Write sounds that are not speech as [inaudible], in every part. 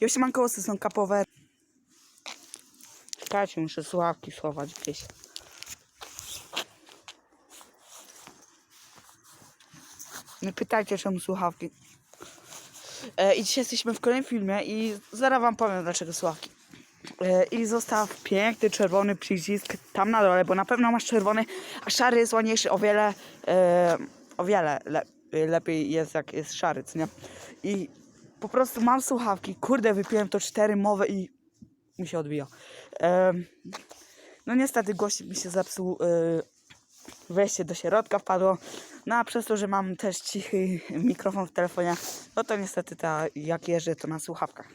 Josiemankosy są kapowe. Czekajcie, muszę słuchawki schować gdzieś. Nie pytajcie, czemu słuchawki. E, I dzisiaj jesteśmy w kolejnym filmie i zaraz wam powiem, dlaczego słuchawki. E, I zostaw piękny czerwony przycisk tam na dole, bo na pewno masz czerwony, a szary jest ładniejszy o wiele, e, o wiele le, lepiej jest jak jest szary, co nie? I po prostu mam słuchawki, kurde, wypiłem to cztery mowy i mi się odbija. No niestety gościk mi się zepsuł, e, wejście do środka wpadło, no a przez to, że mam też cichy mikrofon w telefonie, no to niestety ta, jak jeżdżę to na słuchawkach.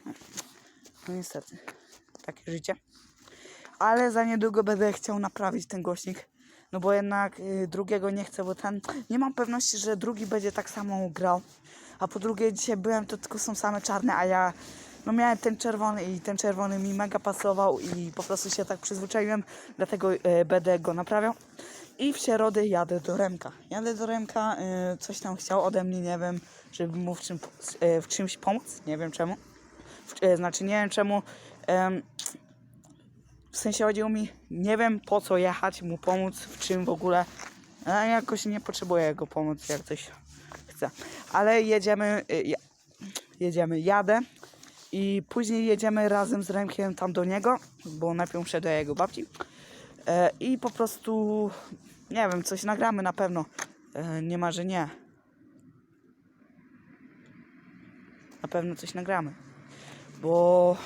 No niestety, takie życie. Ale za niedługo będę chciał naprawić ten głośnik. No bo jednak y, drugiego nie chcę, bo ten. Nie mam pewności, że drugi będzie tak samo grał. A po drugie, dzisiaj byłem, to tylko są same czarne, a ja no miałem ten czerwony i ten czerwony mi mega pasował i po prostu się tak przyzwyczaiłem, dlatego y, będę go naprawiał. I w środę jadę do Remka. Jadę do Remka, y, coś tam chciał ode mnie, nie wiem, żeby mu w, czym, y, w czymś pomóc, nie wiem czemu. W, y, znaczy nie wiem czemu. em, w sensie chodziło mi, nie wiem po co jechać, mu pomóc, w czym w ogóle. A jakoś nie potrzebuję jego pomocy, jak coś Ale jedziemy, y, jedziemy, jadę i później jedziemy razem z Remkiem tam do niego, bo najpierw muszę do jego babci. E, I po prostu, nie wiem, coś nagramy na pewno. E, nie ma, że nie. Na pewno coś nagramy. Bo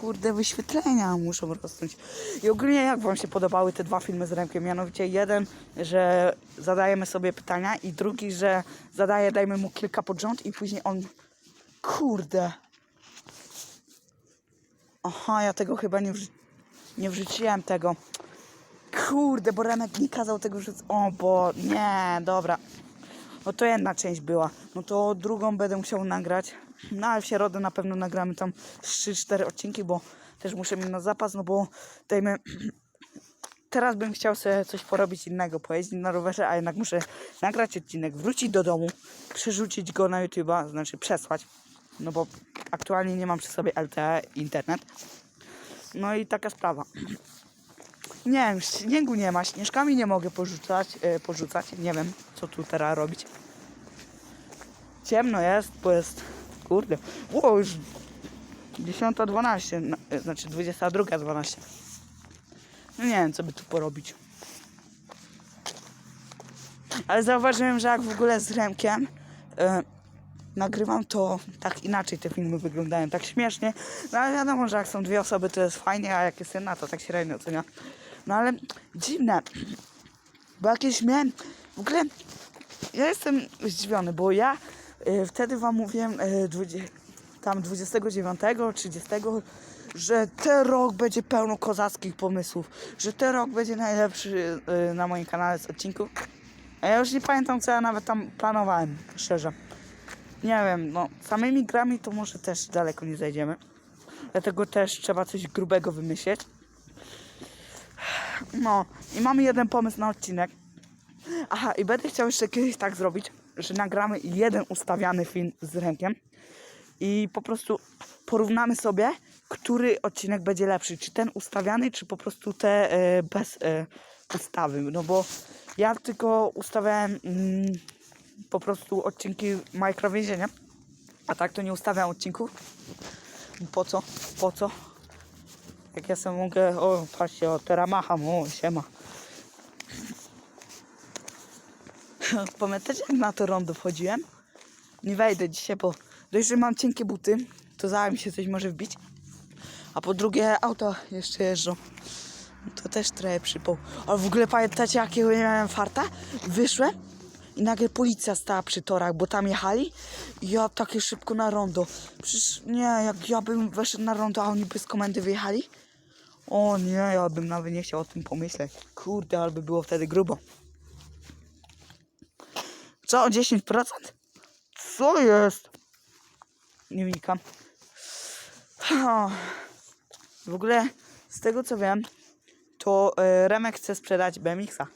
kurde, wyświetlenia muszą rosnąć. I ogólnie jak Wam się podobały te dwa filmy z Remkiem? Mianowicie jeden, że zadajemy sobie pytania i drugi, że zadaje, dajmy mu kilka pod rząd i później on... Kurde. Aha, ja tego chyba nie, wrzu- nie wrzuciłem tego. Kurde, bo Remek nie kazał tego wrzucić. O, bo nie, dobra. No to jedna część była. No to drugą będę musiał nagrać. No ale w środę na pewno nagramy tam 3-4 odcinki, bo też muszę mieć na zapas, no bo dajmy... [clears throat] Teraz bym chciał sobie coś porobić innego, pojeździć na rowerze, a jednak muszę nagrać odcinek, wrócić do domu, przerzucić go na YouTube'a, znaczy przesłać, no bo aktualnie nie mam przy sobie LTE, internet. No i taka sprawa. Nie wiem, śniegu nie ma, śnieżkami nie mogę porzucać, e, porzucać. Nie wiem, co tu teraz robić. Ciemno jest, bo jest, kurde, o, już 10.12, na- e, znaczy 22.12. No nie wiem, co by tu porobić. Ale zauważyłem, że jak w ogóle z Remkiem e, nagrywam, to tak inaczej te filmy wyglądają, tak śmiesznie. No ale wiadomo, że jak są dwie osoby, to jest fajnie, a jak jest jedna, to tak średnio ocenia. No ale dziwne, bo jakieś miałem, w ogóle ja jestem zdziwiony, bo ja y, wtedy wam mówiłem y, 20, tam 29, 30, że ten rok będzie pełno kozackich pomysłów, że ten rok będzie najlepszy y, na moim kanale z odcinków. A ja już nie pamiętam, co ja nawet tam planowałem, szczerze. Nie wiem, no samymi grami to może też daleko nie zajdziemy. Dlatego też trzeba coś grubego wymyśleć. No i mamy jeden pomysł na odcinek. Aha, i będę chciał jeszcze kiedyś tak zrobić, że nagramy jeden ustawiany film z rękiem i po prostu porównamy sobie, który odcinek będzie lepszy. Czy ten ustawiany, czy po prostu te e, bez e, ustawy. No bo ja tylko ustawiałem mm, po prostu odcinki Minecraft Więzienia, a tak to nie ustawiam odcinków. Po co? Po co? Jak ja sobie mogę... O, patrzcie, o, teraz macham, o, siema. [laughs] Pamiętacie jak na to rondo wchodziłem? Nie wejdę dzisiaj, bo dość, że mam cienkie buty, to zaraz mi się coś może wbić. A po drugie auto jeszcze jeżdżą. To też trochę przypał. Ale w ogóle pamiętacie jakiego ja miałem farta? Wyszłem nagle policja stała przy torach, bo tam jechali i ja takie szybko na rondo. Przecież nie, jak ja bym weszedł na rondo, a oni bez komendy wyjechali? O nie, ja bym nawet nie chciał o tym pomyśleć. Kurde, ale by było wtedy grubo. Co, 10%? Co jest? Nie wnikam. W ogóle, z tego co wiem, to e, Remek chce sprzedać BMX-a.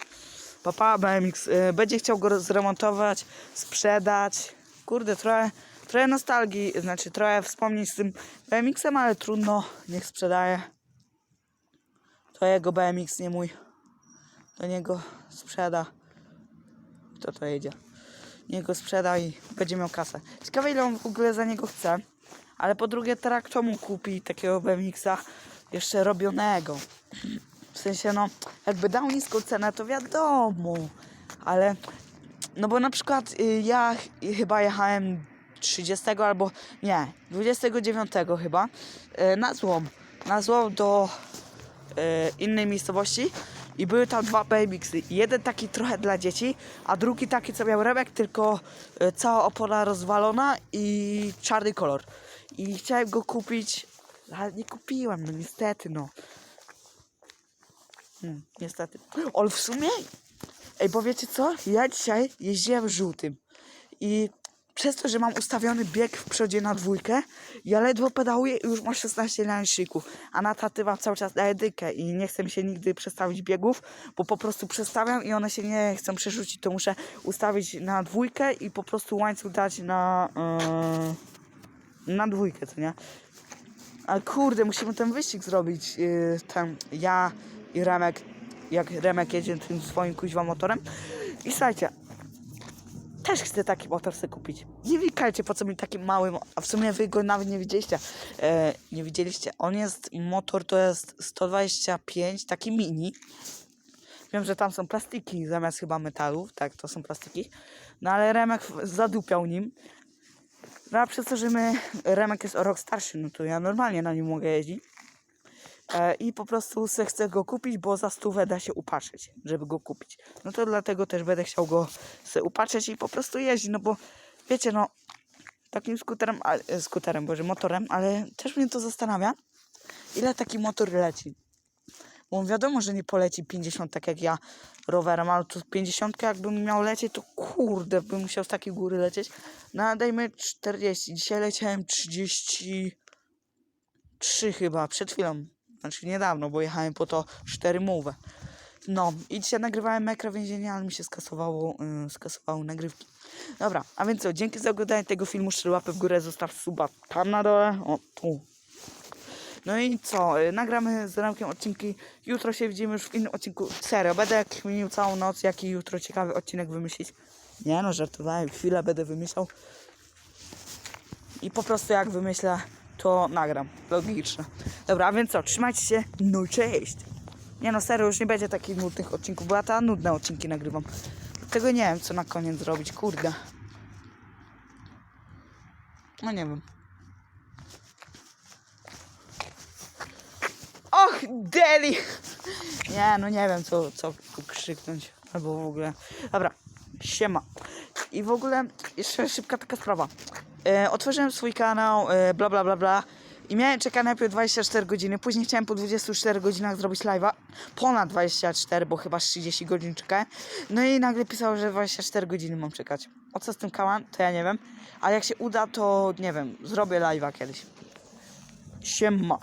Papa BMX e, będzie chciał go zremontować, sprzedać. Kurde, trochę trochę nostalgii, znaczy trochę wspomnień z tym BMX-em, ale trudno, niech sprzedaje. To jego BMX, nie mój. Do niego sprzeda. Kto to jedzie? Niech go sprzeda i będzie miał kasę. Ciekawe ile on w ogóle za niego chce. Ale po drugie teraz kto mu kupi takiego BMX-a jeszcze robionego. W sensie no, jakby dał niską cenę, to wiadomo. Ale no bo na przykład y, ja ch- chyba jechałem 30 albo nie, 29 chyba y, na złom. Na złom do y, innej miejscowości i były tam dwa BMX-y. Jeden taki trochę dla dzieci, a drugi taki co miał remek, tylko cała opona rozwalona i czarny kolor. I chciałem go kupić, ale nie kupiłem, no niestety no. Hmm, niestety. Ale w sumie Ej, bo wiecie co? Ja dzisiaj jeździłem żółtym i przez to, że mam ustawiony bieg w przodzie na dwójkę, ja ledwo pedałuję i już mam 16 ręczników, a na taty cały czas na jedynkę i nie chcę mi się nigdy przestawić biegów, bo po prostu przestawiam i one się nie chcą przerzucić, to muszę ustawić na dwójkę i po prostu łańcuch dać na, yy, na dwójkę, co nie? Ale kurde, musimy ten wyścig zrobić. Yy, ten, ja i Remek, jak Remek jedzie tym swoim kuźwa motorem. I słuchajcie, też chcę taki motor sobie kupić. Nie wikajcie, po co mi taki mały, mo- a w sumie wy go nawet nie widzieliście. E, nie widzieliście. On jest, motor to jest 125, taki mini. Wiem, że tam są plastiki zamiast chyba metalów, tak, to są plastiki. No ale Remek zadupiał nim. No a przez to, że my, Remek jest o rok starszy, no to ja normalnie na nim mogę jeździć. E, I po prostu chcę go kupić, bo za stówę da się upatrzeć, żeby go kupić. No to dlatego też będę chciał go se upatrzeć i po prostu jeździć, no bo wiecie, no takim skuterem, ale, skuterem, boże, motorem, ale też mnie to zastanawia, ile taki motor leci. Bo wiadomo, że nie poleci 50 tak jak ja rowerem, ale tu 50 jakbym miał lecieć, to kurde, bym musiał z takiej góry lecieć. No dajmy 40. Dzisiaj leciałem 33 chyba, przed chwilą. Znaczy niedawno, bo jechałem po to 4 mówę. No i dzisiaj nagrywałem ekra więzienia, ale mi się skasowało, yy, skasowało nagrywki. Dobra, a więc co, dzięki za oglądanie tego filmu, szczerze łapę w górę, zostaw suba tam na dole, o tu. No i co, y, nagramy z Remkiem odcinki, jutro się widzimy już w innym odcinku, serio, będę kminił całą noc, jaki jutro ciekawy odcinek wymyślić. Nie no, żartowałem, chwilę będę wymyślał. I po prostu jak wymyślę, to nagram. Logiczne. Dobra, a więc co, trzymajcie się, no cześć! Nie no, serio, już nie będzie takich nudnych odcinków, bo ja te nudne odcinki nagrywam. Tego nie wiem, co na koniec zrobić, kurde. No nie wiem. Och, Deli! Nie, no nie wiem, co, co krzyknąć. Albo w ogóle. Dobra, siema. I w ogóle, jeszcze szybka taka sprawa. E, otworzyłem swój kanał, e, bla bla bla bla. I miałem czekać najpierw 24 godziny, później chciałem po 24 godzinach zrobić live'a. Ponad 24, bo chyba z 30 godzin czekałem. No i nagle pisało, że 24 godziny mam czekać. O co z tym kałam, to ja nie wiem. Ale jak się uda, to nie wiem, zrobię live'a kiedyś. Siema.